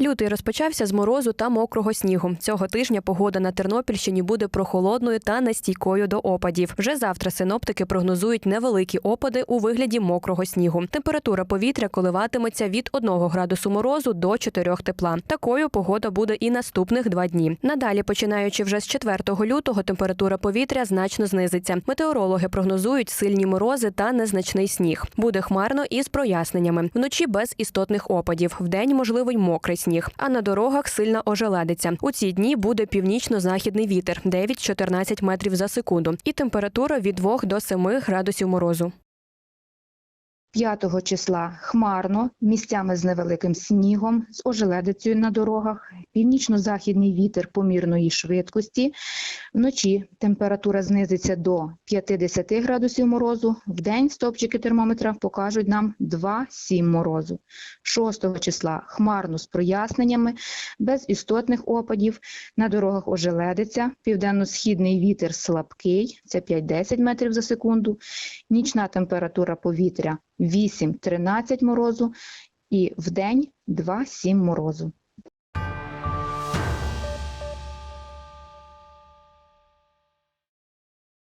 Лютий розпочався з морозу та мокрого снігу. Цього тижня погода на Тернопільщині буде прохолодною та нестійкою до опадів. Вже завтра синоптики прогнозують невеликі опади у вигляді мокрого снігу. Температура повітря коливатиметься від 1 градусу морозу до 4 тепла. Такою погода буде і наступних два дні. Надалі, починаючи вже з 4 лютого, температура повітря значно знизиться. Метеорологи прогнозують сильні морози та незначний сніг. Буде хмарно і з проясненнями. Вночі без істотних опадів. Вдень можливий мокрий. А на дорогах сильна ожеледиця. У ці дні буде північно-західний вітер 9-14 метрів за секунду, і температура від 2 до 7 градусів морозу. 5 числа хмарно, місцями з невеликим снігом, з ожеледицею на дорогах, північно-західний вітер помірної швидкості. Вночі температура знизиться до 50 градусів морозу. Вдень стопчики термометра покажуть нам 2-7 морозу. 6 числа хмарно з проясненнями, без істотних опадів. На дорогах ожеледиця, південно-східний вітер слабкий, це 5-10 метрів за секунду. Нічна температура повітря 8-13 морозу і в день 2-7 морозу.